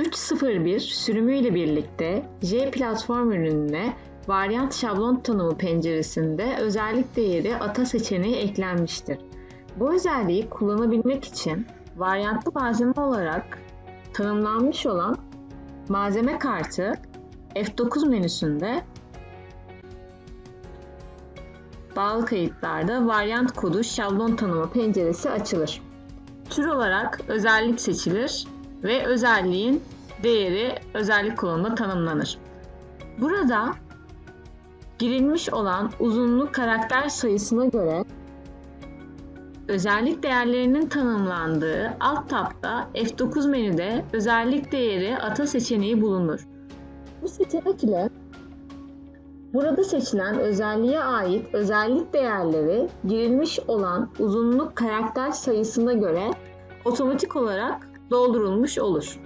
301 sürümüyle birlikte J platform ürününe varyant şablon tanımı penceresinde özellik değeri ata seçeneği eklenmiştir. Bu özelliği kullanabilmek için varyantlı malzeme olarak tanımlanmış olan malzeme kartı F9 menüsünde bağlı kayıtlarda varyant kodu şablon tanımı penceresi açılır. Tür olarak özellik seçilir ve özelliğin değeri özellik kolonunda tanımlanır. Burada girilmiş olan uzunluk karakter sayısına göre özellik değerlerinin tanımlandığı alt tabda F9 menüde özellik değeri ata seçeneği bulunur. Bu seçenek ile burada seçilen özelliğe ait özellik değerleri girilmiş olan uzunluk karakter sayısına göre otomatik olarak doldurulmuş olur.